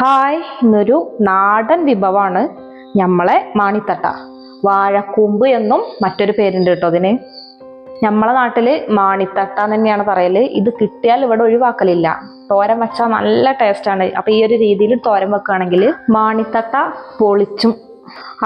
Hi ഇന്നൊരു നാടൻ വിഭവമാണ് നമ്മളെ മാണിത്തട്ട. വാഴക്കൂമ്പ് എന്നും മറ്റൊരു പേരുണ്ട് കേട്ടോ അതിന്. നമ്മളെ നാട്ടിൽ മാണിത്തട്ട തന്നെയാണ് പറയൽ. ഇത് കിട്ടിയാൽ ഇവിടെ ഒഴിവാക്കലില്ല. തോരൻ വെച്ചാൽ നല്ല ടേസ്റ്റാണ് അപ്പോൾ ഈ ഒരു രീതിയിൽ തോരൻ വെക്കുകയാണെങ്കിൽ മാണിത്തട്ട പൊളിച്ചും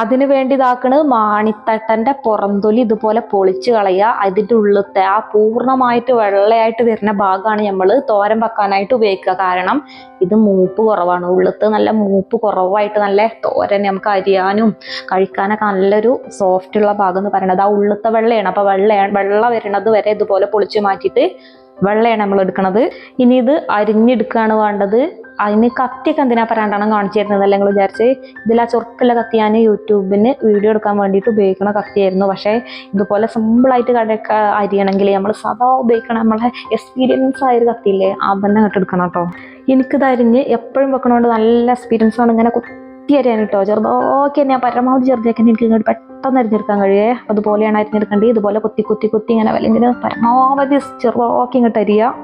അതിനു വേണ്ടി ഇതാക്കണ് മാണിത്തട്ടന്റെ പുറന്തൊലി ഇതുപോലെ പൊളിച്ച് കളയുക. അതിന്റെ ഉള്ളിലത്തെ ആ പൂർണമായിട്ട് വെള്ളയായിട്ട് വരുന്ന ഭാഗമാണ് നമ്മൾ തോരൻ വെക്കാനായിട്ട് ഉപയോഗിക്കുക. കാരണം ഇത് മൂപ്പ് കുറവാണ്. ഉള്ളിലത്ത് നല്ല മൂപ്പ് കുറവായിട്ട് നല്ല തോരൻ നമുക്ക് അരിയാനും കഴിക്കാനൊക്കെ നല്ലൊരു സോഫ്റ്റ് ഉള്ള ഭാഗം എന്ന് പറയുന്നത് ആ ഉള്ളിലത്തെ വെള്ളയാണ്. അപ്പൊ വെള്ളയാണ് വെള്ള വരുന്നത് വരെ ഇതുപോലെ പൊളിച്ച് മാറ്റിയിട്ട് വെള്ളയാണ് നമ്മൾ എടുക്കുന്നത് ഇനി ഇത് അരിഞ്ഞെടുക്കുകയാണ് വേണ്ടത്. അതിന് കത്തിയൊക്കെ എന്തിനാ പറയാണ്ടാണ് കാണിച്ചു തരുന്നത് അല്ലെങ്കിൽ വിചാരിച്ച്? ഇതിൽ ആ ചൊറുക്കുള്ള കത്തി ഞാൻ യൂട്യൂബിന് വീഡിയോ എടുക്കാൻ വേണ്ടിയിട്ട് ഉപയോഗിക്കുന്ന കത്തിയായിരുന്നു. പക്ഷേ ഇതുപോലെ സിമ്പിളായിട്ട് കടയൊക്കെ അരിയണമെങ്കിൽ നമ്മൾ സദാ ഉപയോഗിക്കണം നമ്മളെ എക്സ്പീരിയൻസ് ആയൊരു കത്തിയില്ലേ അവനെ അങ്ങോട്ട് എടുക്കണം കേട്ടോ. എനിക്കിത് അരിഞ്ഞ് എപ്പോഴും വെക്കണോണ്ട് നല്ല എക്സ്പീരിയൻസ് ആണ്. ഇങ്ങനെ കുത്തി അരിയാൻ കേട്ടോ. ചെറുതാക്കി തന്നെ പരമാവധി ചെറുതാക്കി എനിക്ക് ഇങ്ങോട്ട് പെട്ടെന്ന് അരിഞ്ഞെടുക്കാൻ കഴിയേ. അതുപോലെയാണ് അരിഞ്ഞെടുക്കേണ്ടത്. ഇതുപോലെ കുത്തി കുത്തി കുത്തി ഇങ്ങനെ അല്ലെങ്കിൽ പരമാവധി ചെറുതാക്കി ഇങ്ങോട്ട് അരിയുക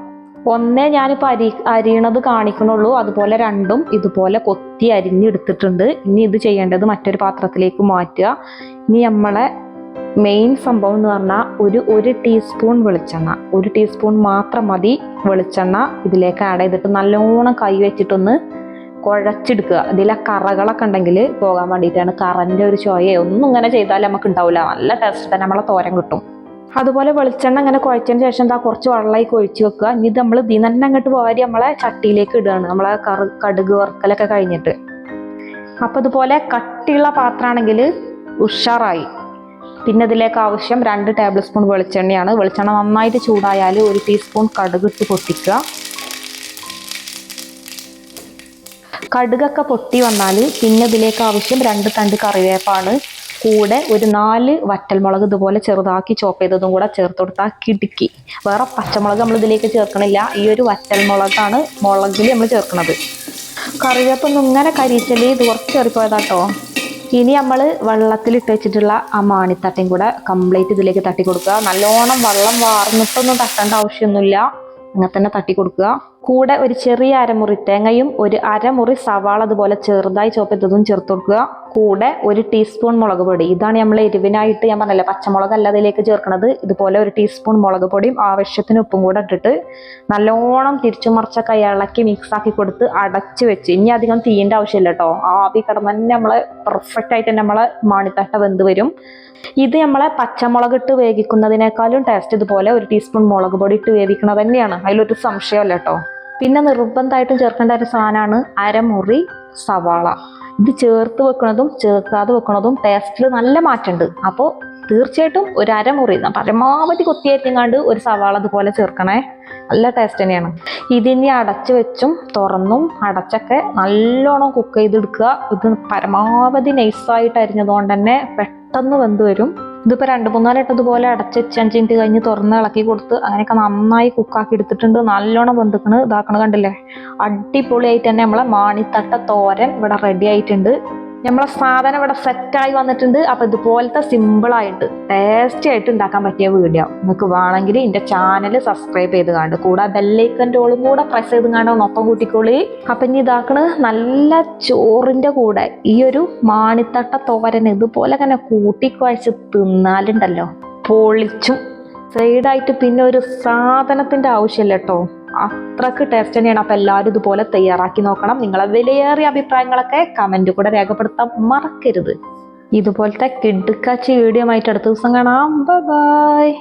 ഒന്നേ ഞാനിപ്പോൾ അരി അരിയണത് കാണിക്കണുള്ളൂ. അതുപോലെ രണ്ടും ഇതുപോലെ കൊത്തി അരിഞ്ഞെടുത്തിട്ടുണ്ട്. ഇനി ഇത് ചെയ്യേണ്ടത് മറ്റൊരു പാത്രത്തിലേക്ക് മാറ്റുക. ഇനി നമ്മളെ മെയിൻ സംഭവം എന്ന് പറഞ്ഞാൽ ഒരു ഒരു ടീസ്പൂൺ വെളിച്ചെണ്ണ. ഒരു ടീസ്പൂൺ മാത്രം മതി വെളിച്ചെണ്ണ ഇതിലേക്ക് ആഡ് ചെയ്തിട്ട് നല്ലോണം കൈ വെച്ചിട്ടൊന്ന് കുഴച്ചെടുക്കുക. ഇതിലെ കറകളൊക്കെ ഉണ്ടെങ്കിൽ പോകാൻ വേണ്ടിയിട്ടാണ്. കറന്റെ ഒരു ചോയയോ ഒന്നും ഇങ്ങനെ ചെയ്താൽ നമുക്ക് ഉണ്ടാവില്ല നല്ല ടേസ്റ്റ് തന്നെ. നമ്മളെ തോരൻ കിട്ടും. അതുപോലെ വെളിച്ചെണ്ണ ഇങ്ങനെ കുഴച്ചതിന് ശേഷം എന്താ കുറച്ച് വെള്ളമായി ഒഴിച്ചു വെക്കുക. ഇനി ഇത് നമ്മൾ ഇതിൽ അങ്ങോട്ട് പോരി നമ്മളെ ചട്ടിയിലേക്ക് ഇടുകയാണ്. നമ്മളെ കറു കടുക് വറുക്കലൊക്കെ കഴിഞ്ഞിട്ട്. അപ്പോൾ അതുപോലെ കട്ടിയുള്ള പാത്രമാണെങ്കിൽ ഉഷാറായി. പിന്നെ ഇതിലേക്ക് ആവശ്യം രണ്ട് ടേബിൾ സ്പൂൺ വെളിച്ചെണ്ണയാണ്. വെളിച്ചെണ്ണ നന്നായിട്ട് ചൂടായാൽ ഒരു ടീസ്പൂൺ കടുക് ഇട്ട് പൊട്ടിക്കുക. കടുകൊക്കെ പൊട്ടി വന്നാൽ പിന്നെ ഇതിലേക്ക് ആവശ്യം രണ്ട് തണ്ട് കറിവേപ്പാണ്. കൂടെ ഒരു നാല് വറ്റൽമുളക് ഇതുപോലെ ചെറുതാക്കി ചോപ്പ് ചെയ്തതും കൂടെ ചേർത്ത് കൊടുത്താൽ കിടുക്കി. വേറെ പച്ചമുളക് നമ്മൾ ഇതിലേക്ക് ചേർക്കണില്ല. ഈ ഒരു വറ്റൽമുളകാണ് മുളകിൽ നമ്മൾ ചേർക്കുന്നത് കറിവേപ്പൊന്നും ഇങ്ങനെ കരിച്ചൽ ഇത് കുറച്ച് കയറിപ്പോയതാട്ടോ. ഇനി നമ്മൾ വെള്ളത്തിലിട്ട് വെച്ചിട്ടുള്ള ആ മാണിത്തട്ടയും കൂടെ കംപ്ലീറ്റ് ഇതിലേക്ക് തട്ടി കൊടുക്കുക. നല്ലോണം വെള്ളം വാർന്നിട്ടൊന്നും തട്ടേണ്ട ആവശ്യമൊന്നുമില്ല. അങ്ങനെ തന്നെ തട്ടി കൊടുക്കുക. കൂടെ ഒരു ചെറിയ അരമുറി തേങ്ങയും ഒരു അരമുറി സവാള അതുപോലെ ചെറുതായി ചോപ്പത്തതും ചേർത്ത് കൊടുക്കുക. കൂടെ ഒരു ടീസ്പൂൺ മുളക് പൊടി. ഇതാണ് നമ്മൾ എരിവിനായിട്ട് ഞാൻ പറഞ്ഞല്ലേ പച്ചമുളക് അല്ല അതിലേക്ക് ചേർക്കുന്നത് ഇതുപോലെ ഒരു ടീസ്പൂൺ മുളക് പൊടിയും ആവശ്യത്തിന് ഉപ്പും കൂടെ ഇട്ടിട്ട് നല്ലോണം തിരിച്ചു മറിച്ചൊക്കെ ഇളക്കി മിക്സ് ആക്കി കൊടുത്ത് അടച്ചു വെച്ച്. ഇനി അധികം തീയേണ്ട ആവശ്യമില്ല കേട്ടോ ആവി കിടന്ന് തന്നെ നമ്മൾ പെർഫെക്റ്റ് ആയിട്ട് നമ്മളെ മാണിത്തട്ട വെന്ത് വരും. ഇത് നമ്മളെ പച്ചമുളക് ഇട്ട് വേവിക്കുന്നതിനേക്കാളും ടേസ്റ്റ് ഇതുപോലെ ഒരു ടീസ്പൂൺ മുളക് പൊടി ഇട്ട് വേവിക്കുന്നത് തന്നെയാണ്. അതിലൊരു സംശയമല്ല കേട്ടോ പിന്നെ നിർബന്ധമായിട്ടും ചേർക്കേണ്ട ഒരു സാധനമാണ് അരമുറി സവാള. ഇത് ചേർത്ത് വെക്കുന്നതും ചേർക്കാതെ വെക്കുന്നതും ടേസ്റ്റിൽ നല്ല മാറ്റമുണ്ട് അപ്പോൾ തീർച്ചയായിട്ടും ഒരു അരമുറി പരമാവധി കൊത്തിയേറ്റിങ്ങാണ്ട് ഒരു സവാള അതുപോലെ ചേർക്കണേ. നല്ല ടേസ്റ്റ് തന്നെയാണ്. ഇതിനി അടച്ച് വെച്ചും തുറന്നും അടച്ചൊക്കെ നല്ലോണം കുക്ക് ചെയ്തെടുക്കുക. ഇത് പരമാവധി നൈസായിട്ട് അരിഞ്ഞതുകൊണ്ട് തന്നെ പെട്ടെന്ന് വെന്ത് വരും. ഇതിപ്പോൾ രണ്ട് മൂന്നാലിട്ട് ഇതുപോലെ അടച്ച് വെച്ച് അഞ്ച് മിനിറ്റ് കഴിഞ്ഞ് തുറന്ന് ഇളക്കി കൊടുത്ത് അങ്ങനെയൊക്കെ നന്നായി കുക്കാക്കി എടുത്തിട്ടുണ്ട്. നല്ലോണം വെന്തിക്കണ്. ഇതാക്കണ കണ്ടില്ലേ? അടിപൊളിയായിട്ട് തന്നെ നമ്മളെ മാണിത്തട്ട തോരൻ ഇവിടെ റെഡി ആയിട്ടുണ്ട്. നമ്മളെ സാധനം ഇവിടെ സെറ്റായി വന്നിട്ടുണ്ട്. അപ്പൊ ഇതുപോലത്തെ സിമ്പിൾ ആയിട്ട് ടേസ്റ്റി ആയിട്ട് ഉണ്ടാക്കാൻ പറ്റിയ വീഡിയോ നിങ്ങൾക്ക് വേണമെങ്കിൽ എന്റെ ചാനൽ സബ്സ്ക്രൈബ് ചെയ്ത് കാണും കൂടെ ബെല്ലൈക്കന്റെ ഓളും കൂടെ പ്രസ് ചെയ്ത് കാണും ഒപ്പം കൂട്ടിക്കോളി. അപ്പൊ ഇനി ഇതാക്കണ് നല്ല ചോറിന്റെ കൂടെ ഈ ഒരു മാണിത്തട്ട തോരൻ ഇതുപോലെ തന്നെ കൂട്ടിക്കുഴച്ച് തിന്നാലുണ്ടല്ലോ. പൊളിച്ചും. സൈഡായിട്ട് പിന്നെ ഒരു സാധനത്തിന്റെ ആവശ്യമില്ല കേട്ടോ. അത്രയ്ക്ക് ടേസ്റ്റ് തന്നെയാണ്. അപ്പൊ എല്ലാവരും ഇതുപോലെ തയ്യാറാക്കി നോക്കണം. നിങ്ങളെ വിലയേറിയ അഭിപ്രായങ്ങളൊക്കെ കമന്റ് കൂടെ രേഖപ്പെടുത്താൻ മറക്കരുത്. ഇതുപോലത്തെ കിഡ്ക്കാച്ചി വീഡിയോ ആയിട്ട് അടുത്ത ദിവസം കാണാം. ബൈ